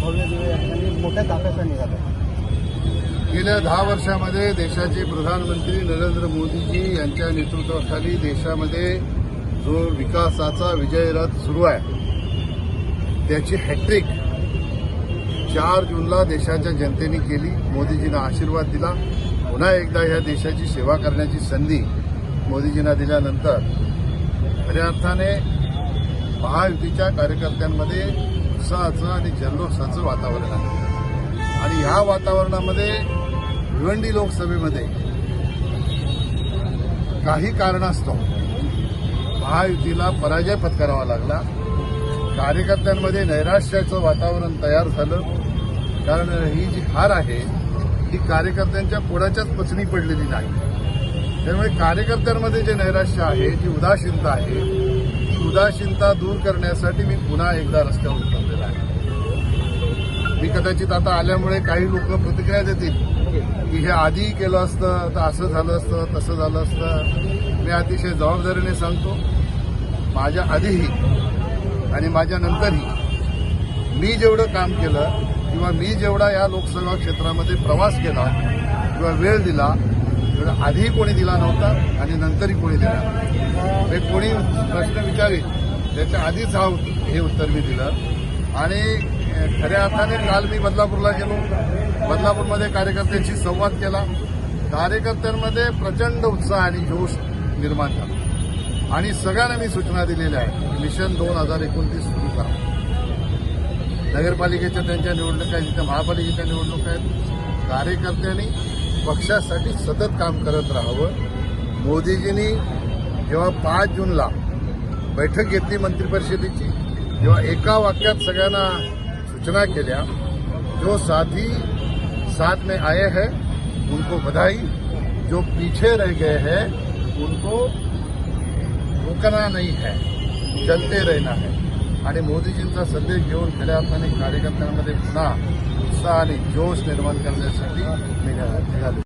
भव्य दिवे या ठिकाणी मोठ्या ताफ्याचा निघाले गेल्या दहा वर्षामध्ये देशाचे प्रधानमंत्री नरेंद्र मोदीजी यांच्या नेतृत्वाखाली देशामध्ये जो विकासाचा विजयरथ सुरू आहे त्याची हॅट्रिक चार जूनला देशाच्या जनतेने केली. मोदीजींना आशीर्वाद दिला. पुन्हा एकदा या देशाची सेवा करण्याची संधी मोदीजींना दिल्यानंतर खऱ्या अर्थाने महायुतीच्या कार्यकर्त्यांमध्ये उत्साहाचं आणि जल्लोषाचं वातावरण आहे. आणि ह्या वातावरणामध्ये भिवंडी लोकसभेमध्ये काही कारणास्तव महायुतीला पराजय पत्करावा लागला. कार्यकर्त्यांमध्ये नैराश्याचं वातावरण तयार झालं. कारण ही जी हार आहे ती कार्यकर्त्यांच्या पुढाच्याच पचनी पडलेली नाही. त्यामुळे कार्यकर्त्यांमध्ये जे नैराश्य आहे जी उदासीनता आहे उदासीनता दूर करण्यासाठी मी पुन्हा एकदा रस्त्यावर उतरलेला आहे मी कदाचित आता आल्यामुळे काही लोक प्रतिक्रिया देतील की हे आधी केलं असतं तर असं झालं असतं तसं झालं असतं मी अतिशय जबाबदारीने सांगतो माझ्या आधीही आणि माझ्या नंतरही मी जेवढं काम केलं किंवा मी जेवढा या लोकसभा क्षेत्रामध्ये प्रवास केला किंवा वेळ दिला तेवढा आधीही कोणी दिला नव्हता आणि नंतरही कोणी दिला नव्हता. हे कोणी प्रश्न विचारेल त्याच्या आधीच हा हे उत्तर मी दिलं. आणि खऱ्या अर्थाने काल मी बदलापूरला गेलो. बदलापूरमध्ये कार्यकर्त्यांशी संवाद केला. कार्यकर्त्यांमध्ये प्रचंड उत्साह आणि जोश निर्माण झाला. आणि सगळ्यांना मी सूचना दिलेल्या आहेत. मिशन दोन हजार एकोणतीस सुरू करा. नगरपालिकेच्या त्यांच्या निवडणुका आहेत तिथे महापालिकेच्या निवडणुका आहेत. कार्यकर्त्यांनी पक्षासाठी सतत काम करत राहावं. मोदीजींनी जेव्हा पाच जूनला बैठक घेतली मंत्रिपरिषदेची जेव्हा एका वाक्यात सगळ्यांना सूचना केल्या जो साथी साथ में आए हैं उनको बधाई. जो पीछे रह गए हैं उनको रुकना नाही है चलते रहना है. आणि मोदीजींचा संदेश घेऊन खऱ्या अर्थाने कार्यकर्त्यांमध्ये पुन्हा उत्साह आणि जोश निर्माण करण्यासाठी निघाले.